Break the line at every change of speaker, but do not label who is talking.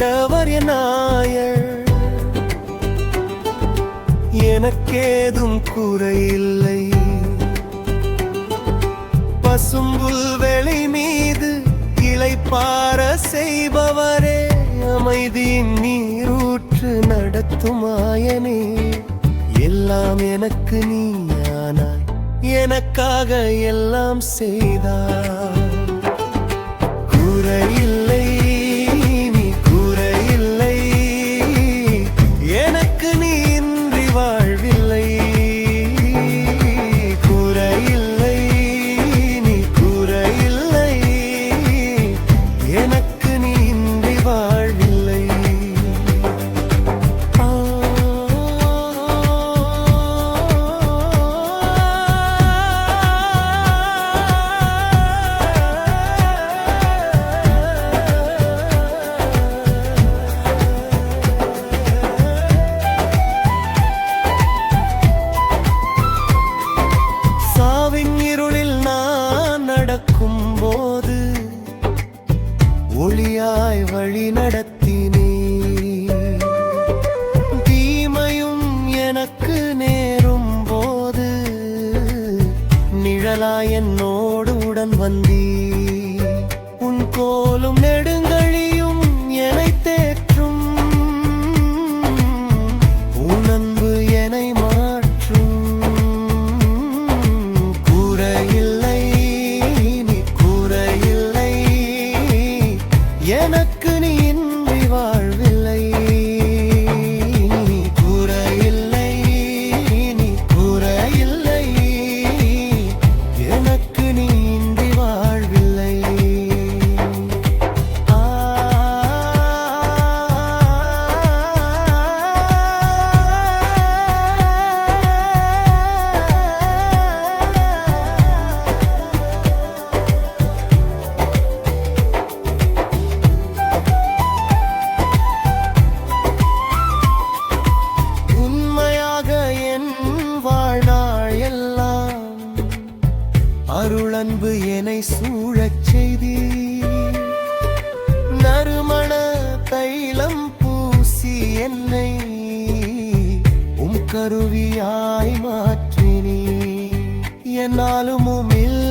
ஆண்டவர் என் நாயர். எனக்கேதும் குறையில்லை. பசும்புல் வெளி மீது இளைப்பார செய்பவரே அமைதியின் நீரூற்று நடத்தும் ஆயனே எல்லாம் எனக்கு நீயானாய் எனக்காக எல்லாம் செய்தார் குறையில்லை. போது ஒளியாய் வழி நடத்தினே. தீமையும் எனக்கு நேரும் போது நிழலாய் என்னோடு உடன் வந்தீ உன் கோலும் நெடுங்க செய்தி. நறுமண தைலம் பூசி என்னை உம் கருவியாய் மாற்றினி என்னாலும் உமில்